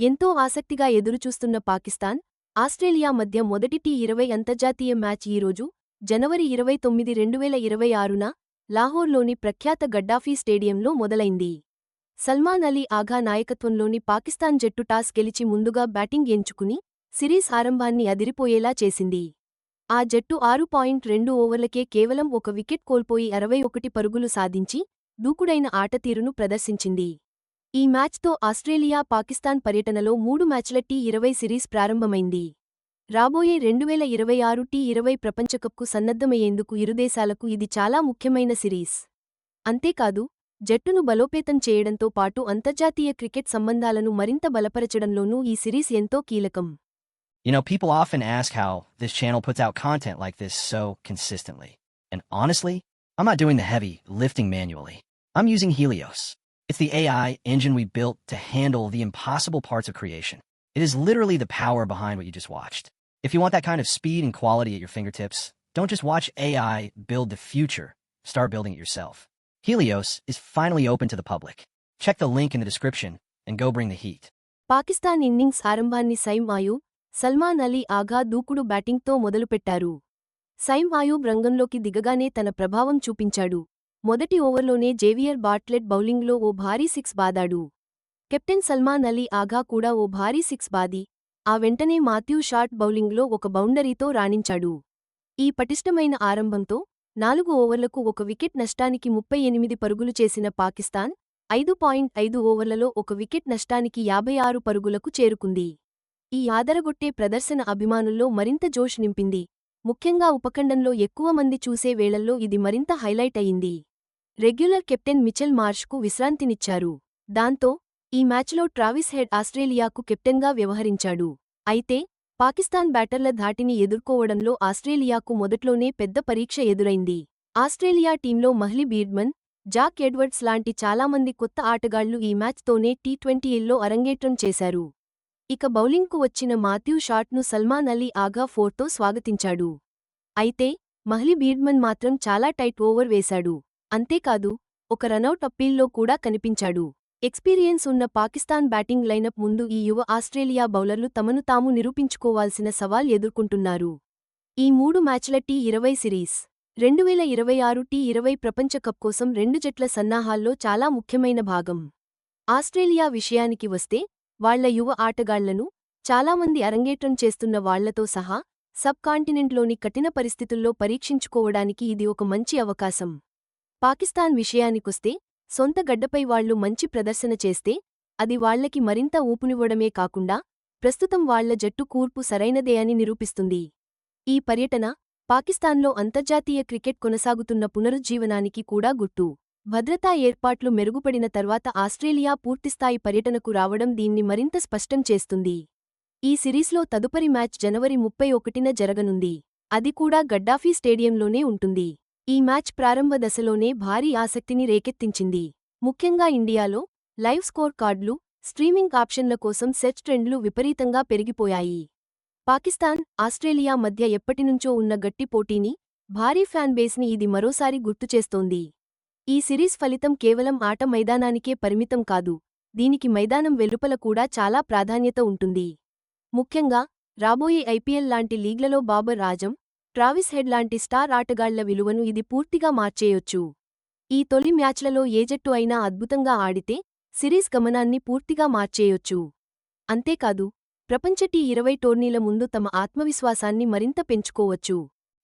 ఎంతో ఆసక్తిగా ఎదురుచూస్తున్న పాకిస్తాన్ ఆస్ట్రేలియా మధ్య మొదటి టీ ఇరవై అంతర్జాతీయ మ్యాచ్ ఈరోజు జనవరి ఇరవై తొమ్మిది రెండువేల ఇరవై ఆరున లాహోర్లోని ప్రఖ్యాత గడ్డాఫీ స్టేడియంలో మొదలైంది. సల్మాన్ అలీ ఆఘా నాయకత్వంలోని పాకిస్తాన్ జట్టు టాస్ గెలిచి ముందుగా బ్యాటింగ్ ఎంచుకుని సిరీస్ ఆరంభాన్ని అదిరిపోయేలా చేసింది. ఆ జట్టు ఆరు పాయింట్ రెండు ఓవర్లకే కేవలం ఒక వికెట్ కోల్పోయి అరవై ఒకటి పరుగులు సాధించి దూకుడైన ఆటతీరును ప్రదర్శించింది. ఈ మ్యాచ్తో ఆస్ట్రేలియా పాకిస్తాన్ పర్యటనలో మూడు మ్యాచ్ల టీ ఇరవై సిరీస్ ప్రారంభమైంది రాబోయే రెండువేల ఇరవై ఆరు టీ ఇరవై ప్రపంచకప్కు సన్నద్ధమయ్యేందుకు ఇరుదేశాలకు ఇది చాలా ముఖ్యమైన సిరీస్ అంతేకాదు జట్టును బలోపేతం చేయడంతో పాటు అంతర్జాతీయ క్రికెట్ సంబంధాలను మరింత బలపరచడంలోనూ ఈ సిరీస్ ఎంతో కీలకం You know, people often ask how this channel puts out content like this so consistently. And honestly, I'm not doing the heavy lifting manually. I'm using Helios. It's the AI engine we built to handle the impossible parts of creation. It is literally the power behind what you just watched. If you want that kind of speed and quality at your fingertips, don't just watch AI build the future. Start building it yourself. Helios is finally open to the public. Check the link in the description and go bring the heat. Pakistan innings ఆరంభాన్ని Saim Ayub Salman Ali Agha దూకుడు బ్యాటింగ్తో మొదలుపెట్టారు same Ayub రంగంలోకి దిగగానే తన ప్రభావం చూపించాడు మొదటి ఓవర్లోనే Xavier Bartlett బౌలింగ్లో ఓ భారీ సిక్స్ బాదాడు. కెప్టెన్ సల్మాన్ అలీ ఆఘా కూడా ఓ భారీ సిక్స్ బాది. ఆ వెంటనే మాథ్యూ షార్ట్ బౌలింగ్లో ఒక బౌండరీతో రాణించాడు. ఈ పటిష్టమైన ఆరంభంతో నాలుగు ఓవర్లకు ఒక వికెట్ నష్టానికి ముప్పై ఎనిమిది పరుగులు చేసిన పాకిస్తాన్ ఐదు పాయింట్ ఐదు ఓవర్లలో ఒక వికెట్ నష్టానికి యాభై ఆరు పరుగులకు చేరుకుంది. ఈ ఆదరగొట్టే ప్రదర్శన అభిమానుల్లో మరింత జోష్ నింపింది. ముఖ్యంగా ఉపఖండంలో ఎక్కువ మంది చూసే వేళల్లో ఇది మరింత హైలైట్ అయింది. రెగ్యులర్ కెప్టెన్ మిచెల్ మార్ష్కు విశ్రాంతినిచ్చారు. దాంతో ఈ మ్యాచ్లో ట్రావిస్ హెడ్ ఆస్ట్రేలియాకు కెప్టెన్గా వ్యవహరించాడు. అయితే పాకిస్తాన్ బ్యాటర్ల ధాటిని ఎదుర్కోవడంలో ఆస్ట్రేలియాకు మొదట్లోనే పెద్ద పరీక్ష ఎదురైంది. ఆస్ట్రేలియా టీంలో మహ్లీ బీడ్మన్ జాక్ ఎడ్వర్డ్స్ లాంటి చాలామంది కొత్త ఆటగాళ్ళు ఈ మ్యాచ్తోనే టీ ట్వంటీల్లో అరంగేట్రం చేశారు. ఇక బౌలింగ్కు వచ్చిన మాథ్యూ షాట్ను సల్మాన్ అలీ ఆగా ఫోర్తో స్వాగతించాడు. అయితే మహ్లీ బీడ్మన్ మాత్రం చాలా టైట్ ఓవర్ వేశాడు. అంతేకాదు ఒక రనౌట్ అప్పీల్లో కూడా కనిపించాడు. ఎక్స్పీరియన్స్ ఉన్న పాకిస్తాన్ బ్యాటింగ్ లైనప్ ముందు ఈ యువ ఆస్ట్రేలియా బౌలర్లు తమను తాము నిరూపించుకోవాల్సిన సవాల్ ఎదుర్కొంటున్నారు. ఈ మూడు మ్యాచ్ల టీ ఇరవై సిరీస్ రెండువేల ఇరవై ఆరు టీ ఇరవై ప్రపంచ కప్ కోసం రెండు జట్ల సన్నాహాల్లో చాలా ముఖ్యమైన భాగం. ఆస్ట్రేలియా విషయానికి వస్తే వాళ్ళ యువ ఆటగాళ్ళను చాలామంది అరంగేట్రం చేస్తున్న వాళ్ళతో సహా సబ్ కాంటినెంట్లోని కఠిన పరిస్థితుల్లో పరీక్షించుకోవడానికి ఇది ఒక మంచి అవకాశం. పాకిస్తాన్ విషయానికొస్తే సొంత గడ్డపై వాళ్ళు మంచి ప్రదర్శన చేస్తే అది వాళ్ళకి మరింత ఊపునివ్వడమే కాకుండా ప్రస్తుతం వాళ్ళ జట్టు కూర్పు సరైనదే అని నిరూపిస్తుంది. ఈ పర్యటన పాకిస్తాన్లో అంతర్జాతీయ క్రికెట్ కొనసాగుతున్న పునరుజ్జీవనానికి కూడా గుట్టు భద్రతా ఏర్పాట్లు మెరుగుపడిన తర్వాత ఆస్ట్రేలియా పూర్తిస్థాయి పర్యటనకు రావడం దీన్ని మరింత స్పష్టం చేస్తుంది. ఈ సిరీస్లో తదుపరి మ్యాచ్ జనవరి ముప్పై ఒకటిన జరగనుంది. అది కూడా గడ్డాఫీ స్టేడియంలోనే ఉంటుంది. ఈ మ్యాచ్ ప్రారంభ దశలోనే భారీ ఆసక్తిని రేకెత్తించింది. ముఖ్యంగా ఇండియాలో లైవ్ స్కోర్ కార్డులు స్ట్రీమింగ్ ఆప్షన్ల కోసం సెర్చ్ ట్రెండ్లు విపరీతంగా పెరిగిపోయాయి. పాకిస్తాన్ ఆస్ట్రేలియా మధ్య ఎప్పటినుంచో ఉన్న గట్టి పోటీని భారీ ఫ్యాన్బేస్ని ఇది మరోసారి గుర్తుచేస్తోంది. ఈ సిరీస్ ఫలితం కేవలం ఆట మైదానానికే పరిమితం కాదు దీనికి మైదానం వెలుపల కూడా చాలా ప్రాధాన్యత ఉంటుంది. ముఖ్యంగా రాబోయే ఐపీఎల్ లాంటి లీగ్లలో బాబర్ రాజం ట్రావిస్ హెడ్ లాంటి స్టార్ ఆటగాళ్ళ విలువను ఇది పూర్తిగా మార్చేయొచ్చు. ఈ తొలి మ్యాచ్లలో ఏ జట్టు అయినా అద్భుతంగా ఆడితే సిరీస్ గమనాన్ని పూర్తిగా మార్చేయొచ్చు. అంతేకాదు ప్రపంచ టీ ఇరవై టోర్నీల ముందు తమ ఆత్మవిశ్వాసాన్ని మరింత పెంచుకోవచ్చు.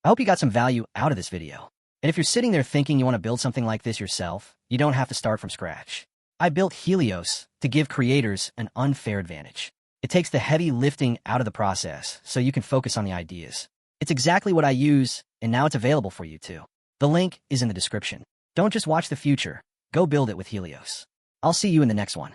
I hope you got some value out of this video. And if you're sitting there thinking you want to build something like this yourself, you don't have to start from scratch. I built Helios to give creators an unfair advantage. It takes the heavy lifting out of the process so you can focus on the ideas. It's exactly what I use, and now it's available for you too. The link is in the description. Don't just watch the future, go build it with Helios. I'll see you in the next one.